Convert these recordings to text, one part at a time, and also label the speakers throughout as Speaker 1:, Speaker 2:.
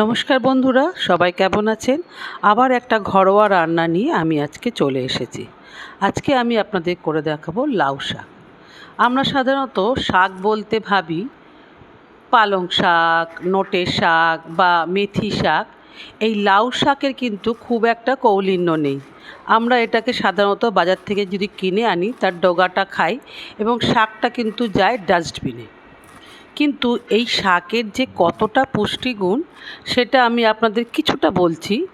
Speaker 1: নমস্কার বন্ধুরা, সবাই কেমন আছেন? আবার একটা ঘরোয়া রান্না নিয়ে আমি আজকে চলে এসেছি। আজকে আমি আপনাদের করে দেখাবো লাউ শাক। আমরা সাধারণত শাক বলতে ভাবি পালং শাক নোটে শাক বা মেথি শাক। এই লাউ শাকের কিন্তু খুব একটা কৌলিন্য নেই। আমরা এটাকে সাধারণত বাজার থেকে যদি কিনে আনি, তার ডগাটা খাই এবং শাকটা কিন্তু যায় ডাস্টবিনে। কিন্তু এই শাকের যে কতটা পুষ্টিগুণ, সেটা আমি আপনাদের কিছুটা বলছি।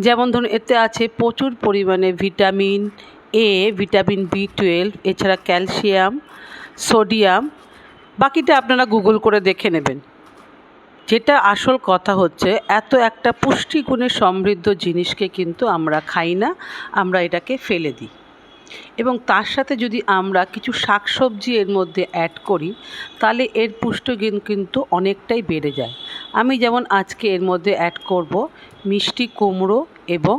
Speaker 1: যেমন ধরুন, এতে আছে প্রচুর পরিমাণে vitamin A vitamin B twelve এছাড়া ক্যালসিয়াম, সোডিয়াম। বাকিটা আপনারা গুগল করে দেখে নেবেন। যেটা আসল কথা হচ্ছে, এত একটা পুষ্টিগুণে সমৃদ্ধ জিনিসকে কিন্তু আমরা খাই না, আমরা এটাকে ফেলে দিই। এবং তার সাথে যদি আমরা কিছু শাকসবজি এর মধ্যে অ্যাড করি, তাহলে এর পুষ্টিগুণ কিন্তু অনেকটাই বেড়ে যায়। আমি যেমন আজকে এর মধ্যে অ্যাড করব মিষ্টি কুমড়ো এবং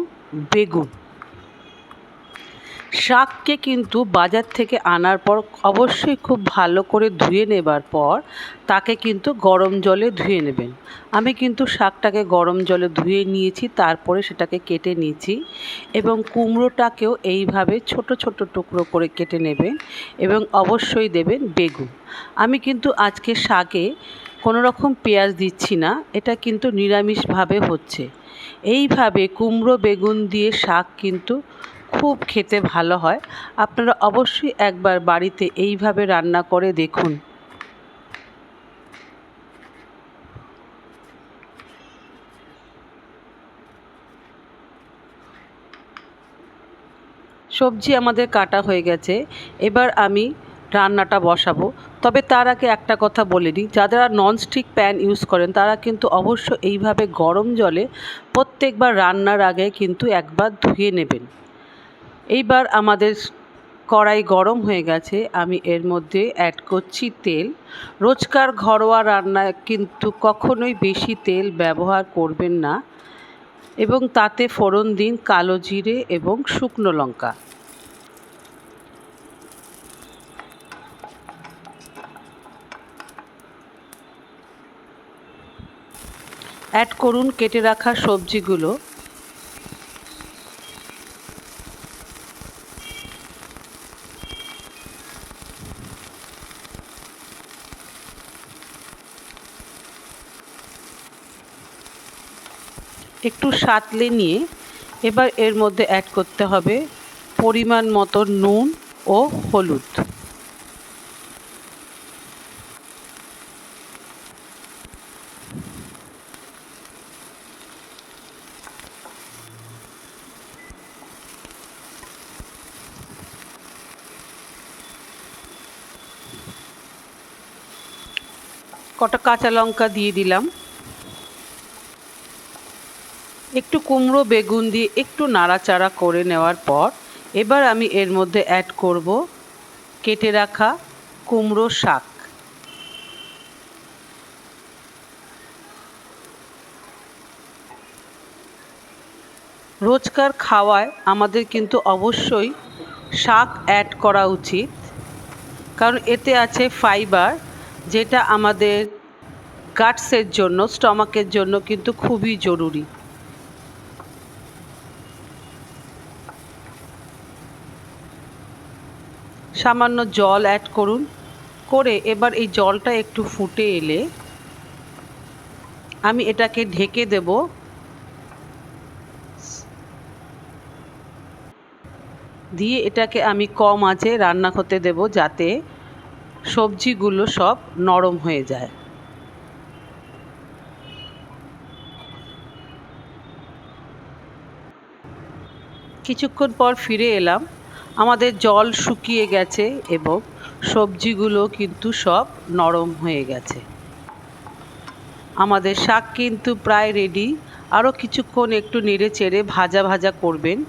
Speaker 1: বেগুন। শাককে কিন্তু বাজার থেকে আনার পর অবশ্যই খুব ভালো করে ধুয়ে নেবার পর তাকে কিন্তু গরম জলে ধুয়ে নেবেন। আমি কিন্তু শাকটাকে গরম জলে ধুয়ে নিয়েছি, তারপরে সেটাকে কেটে নিয়েছি এবং কুমড়োটাকেও এইভাবে ছোট ছোট টুকরো করে কেটে নেবেন এবং অবশ্যই দেবেন বেগুন। আমি কিন্তু আজকে শাকে কোনো রকম পেঁয়াজ দিচ্ছি না, এটা কিন্তু নিরামিষভাবে হচ্ছে। এইভাবে কুমড়ো, বেগুন দিয়ে শাক কিন্তু খুব খেতে ভালো হয়। আপনারা অবশ্যই একবার বাড়িতে এইভাবে রান্না করে দেখুন। সবজি আমাদের কাটা হয়ে গেছে। এবার আমি রান্নাটা বসাবো। তবে তার আগে একটা কথা বলে নিই যারা ননস্টিক প্যান ইউজ করেন, তারা কিন্তু অবশ্য এইভাবে গরম জলে প্রত্যেকবার রান্নার আগে কিন্তু একবার ধুয়ে নেবেন। এইবার আমাদের কড়াই গরম হয়ে গেছে, আমি এর মধ্যে অ্যাড করছি তেল। রোজকার ঘরোয়া রান্নায় কিন্তু কখনোই বেশি তেল ব্যবহার করবেন না, এবং তাতে ফোড়ন দিন কালো জিরে এবং শুকনো লঙ্কা। অ্যাড করুন কেটে রাখা সবজিগুলো। একটু সাঁতলে নিয়ে এবার এর মধ্যে অ্যাড করতে হবে পরিমাণ মতো নুন ও হলুদ। কটা কাঁচা লঙ্কা দিয়ে দিলাম। একটু কুমড়ো, বেগুন দিয়ে একটু নাড়াচাড়া করে নেওয়ার পর এবার আমি এর মধ্যে অ্যাড করব কেটে রাখা কুমড়ো শাক। রোজকার খাওয়ায় আমাদের কিন্তু অবশ্যই শাক অ্যাড করা উচিত, কারণ এতে আছে ফাইবার যেটা আমাদের গাটসের জন্য স্টমাকের জন্য কিন্তু খুবই জরুরি। সামান্য জল অ্যাড করুন। করে এবার এই জলটা একটু ফুটে এলে আমি এটাকে ঢেকে দেব। দিয়ে এটাকে আমি কম আঁচে রান্না করতে দেব যাতে সবজিগুলো সব নরম হয়ে যায়। কিছুক্ষণ পর ফিরে এলাম। আমাদের জল শুকিয়ে গেছে এবং সবজিগুলো কিন্তু সব নরম হয়ে গেছে। আমাদের শাক কিন্তু প্রায় রেডি আরও কিছুক্ষণ একটু নেড়ে চেড়ে ভাজা ভাজা করবেন।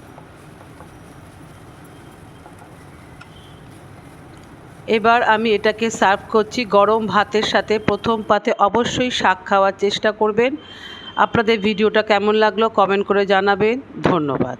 Speaker 1: এবার আমি এটাকে সার্ভ করছি। গরম ভাতের সাথে প্রথম পাতে অবশ্যই শাক খাওয়ার চেষ্টা করবেন। আপনাদের ভিডিওটা কেমন লাগল কমেন্ট করে জানাবেন। ধন্যবাদ।